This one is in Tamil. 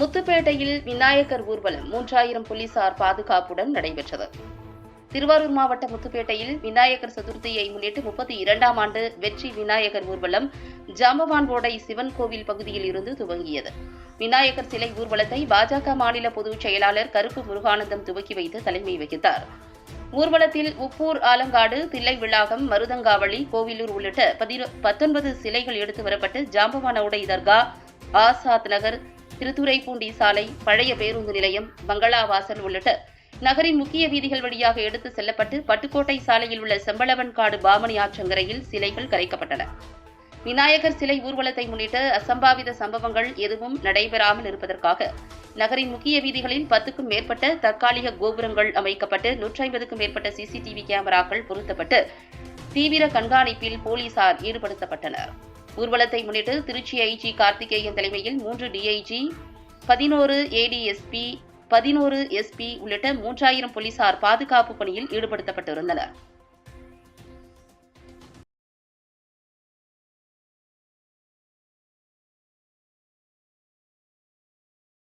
முத்துப்பேட்டையில் விநாயகர் ஊர்வலம் மூன்றாயிரம் போலீசார் பாதுகாப்புடன் நடைபெற்றது. திருவாரூர் மாவட்ட முத்துப்பேட்டையில் விநாயகர் சதுர்த்தியை முன்னிட்டு முப்பத்தி இரண்டாம் ஆண்டு வெற்றி விநாயகர் ஊர்வலம் ஜாம்பவான் ஓடை சிவன் கோவில் பகுதியில் இருந்து துவங்கியது. விநாயகர் சிலை ஊர்வலத்தை பாஜக மாநில பொதுச் செயலாளர் கருப்பு முருகானந்தம் துவக்கி வைத்து தலைமை வகித்தார். ஊர்வலத்தில் உப்பூர் ஆலங்காடு தில்லை விளாகம் மருதங்காவளி கோவிலூர் உள்ளிட்ட பத்தொன்பது சிலைகள் எடுத்து வரப்பட்டு ஜாம்பவானோடை தர்கா ஆசாத் நகர் திருத்துறைப்பூண்டி சாலை பழைய பேருந்து நிலையம் பங்களா வாசல் உள்ளிட்ட நகரின் முக்கிய வீதிகள் வழியாக எடுத்து செல்லப்பட்டு பட்டுக்கோட்டை சாலையில் உள்ள செம்பளவன்காடு பாமணி ஆற்றங்கரையில் சிலைகள் கரைக்கப்பட்டன. விநாயகர் சிலை ஊர்வலத்தை முன்னிட்டு அசம்பாவித சம்பவங்கள் எதுவும் நடைபெறாமல் இருப்பதற்காக நகரின் முக்கிய வீதிகளில் பத்துக்கும் மேற்பட்ட தற்காலிக கோபுரங்கள் அமைக்கப்பட்டு நூற்றி ஐம்பதுக்கும் மேற்பட்ட சிசிடிவி கேமராக்கள் பொருத்தப்பட்டு தீவிர கண்காணிப்பில் போலீசார் ஈடுபடுத்தப்பட்டனர். ஊர்வலத்தை முன்னிட்டு திருச்சி ஐஜி கார்த்திகேயன் தலைமையில் மூன்று டிஐஜி பதினோரு ஏடிஎஸ்பி பதினோரு எஸ்பி உள்ளிட்ட மூன்றாயிரம் போலீசார் பாதுகாப்பு பணியில் ஈடுபடுத்தப்பட்டிருந்தனர்.